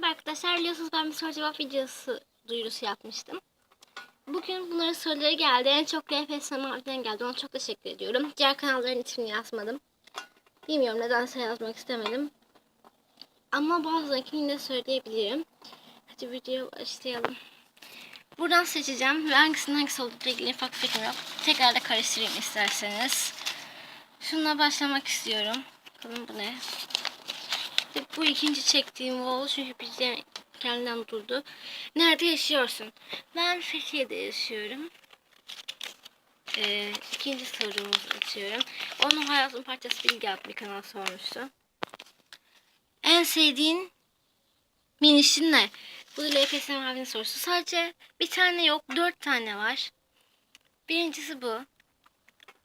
Merhaba arkadaşlar. Biliyorsunuz bir soru cevap videosu duyurusu yapmıştım. Bugün bunların soruları geldi. En çok LPS Mavi'den geldi. Ona çok teşekkür ediyorum. Diğer kanalların ismini yazmadım. Bilmiyorum nedense yazmak istemedim. Ama bazılarını de söyleyebilirim. Hadi video başlayalım. Buradan seçeceğim ve hangisinin hangisi olduğu ilgili ufak fikrim yok. Tekrar da karıştırayım isterseniz. Şununla başlamak istiyorum. Bakalım bu ne? İşte bu ikinci çektiğim oldu çünkü bir de kendinden durdu. Nerede yaşıyorsun? Ben Fethiye'de yaşıyorum. Ee, ikinci sorumuzu açıyorum. Onun hayatın parçası Bilgi adlı kanal sormuştu. En sevdiğin minişin ne? Bu da LPS abinin sorusu. Sadece bir tane yok. Dört tane var. Birincisi bu.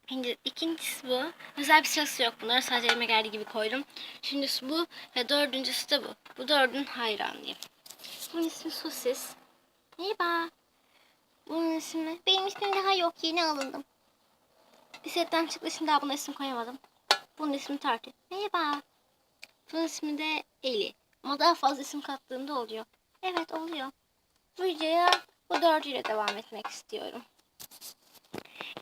İkinci- İkincisi bu. Özel bir sırası yok bunlar. Sadece elime geldiği gibi koydum. Üçüncüsü bu ve dördüncüsü de bu. Bu dördün hayranıyım. Bunun ismi Sosis. Merhaba. Bunun ismi... Benim ismim daha yok. Yeni alındım. Bir setten çıktı şimdi daha buna isim koyamadım. Bunun ismi Tartı. Merhaba. Bunun ismi de Eli. Ama daha fazla isim kattığımda oluyor. Evet oluyor. Bu videoya bu dördüyle devam etmek istiyorum.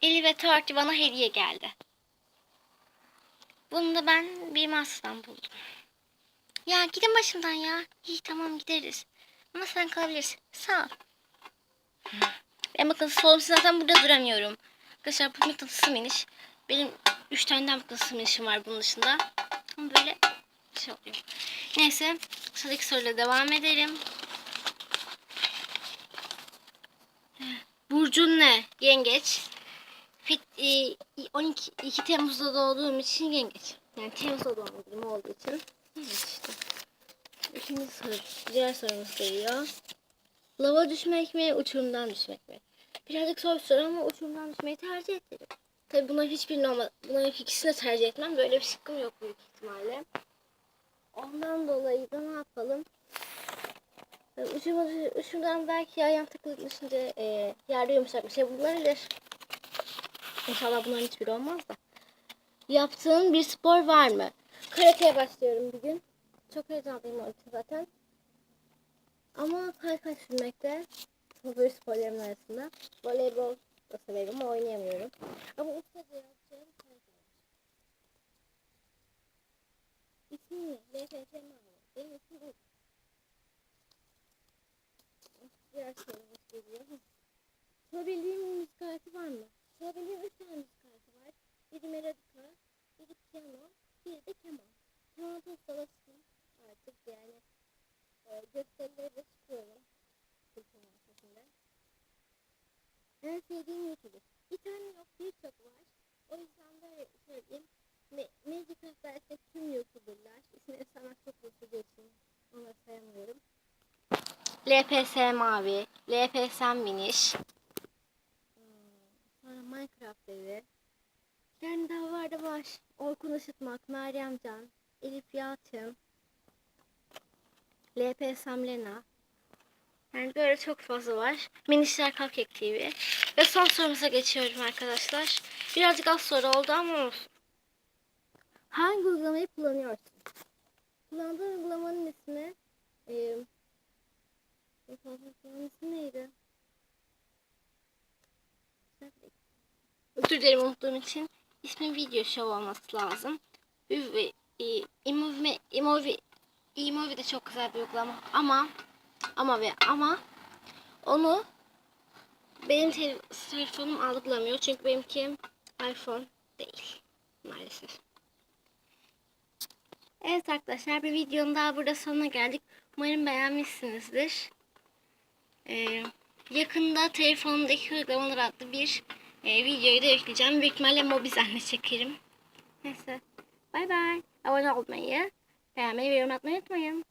Eli ve Torti bana hediye geldi. Bunu da ben bir mağazadan buldum. Ya gidin başımdan ya. İyi tamam gideriz. Ama sen kalabilirsin. Sağ ol. Ben mıknatıs oldum zaten burada duramıyorum. Arkadaşlar bu mıknatısı miniş. Benim 3 tane daha mıknatıs minişim var bunun dışında. Ama böyle şey oluyor. Neyse sıradaki soruyla devam edelim. Burcun ne? Yengeç. Fit, e, 12 2 Temmuz'da doğduğum için yengeç. Yani Temmuz'da doğum günüm olduğu için. Evet işte. İkinci soru. Diğer sorumuz geliyor. Lava düşmek mi, uçurumdan düşmek mi? Birazcık zor bir soru ama uçurumdan düşmeyi tercih ederim. Tabi bunların hiçbirini ama bunların ikisini de tercih etmem. Böyle bir şıkkım yok büyük ihtimalle. Ondan dolayı da ne yapalım? Ucuma, ucundan belki ayağım takılıp düşünce e, yerde yumuşak bir şey bulunabilir. İnşallah bunların hiçbiri olmaz da. Yaptığın bir spor var mı? Karateye başlıyorum bugün. Çok heyecanlıyım onun zaten. Ama kaykay sürmekte favori sporlarımın arasında. Voleybol da severim ama oynayamıyorum. Ama ustaca yapacağım kaykay. İsmim ne? LFS Mavi. Benim ismim Uğur. Diğer sorumuz geliyor. Çalabildiğim müzik aleti var mı? Çalabildiğim üç tane müzik aleti var. Biri melodika, biri piyano, biri de keman. Keman çok dolaştım artık yani. E, gösterilere de çıkıyorum. Keman sesinde. En sevdiğim YouTuber. Bir tane yok, birçok var. O yüzden böyle söyleyeyim. Me Magic Craft'ta tüm YouTuber'lar. İsmini sana çok mutlu için onları sayamıyorum. LPS Mavi, LPS Miniş, var. Orkun Işıtmak, Meryem Can, Elif Yalçın, LPS Lena. Yani böyle çok fazla var. Minişler Cupcake TV. Ve son sorumuza geçiyorum arkadaşlar. Birazcık az soru oldu ama olsun. Hangi uygulamayı kullanıyorsun? Kullandığım uygulamanın ismi e, uygulamanın ismi neydi? Özür dilerim unuttuğum için. İsmin Video Show olması lazım. Ve e, Imovi, Imovi, Imovi de çok güzel bir uygulama. Ama ama ve ama onu benim te- telefonum algılamıyor. Çünkü benimki iPhone değil. Maalesef. Evet arkadaşlar bir videonun daha burada sonuna geldik. Umarım beğenmişsinizdir. Ee, yakında telefonumdaki uygulamalar adlı bir e, videoyu da yükleyeceğim. Büyük ihtimalle Mobizen'le çekerim. Neyse. Bay bay. Abone olmayı, beğenmeyi ve yorum atmayı unutmayın.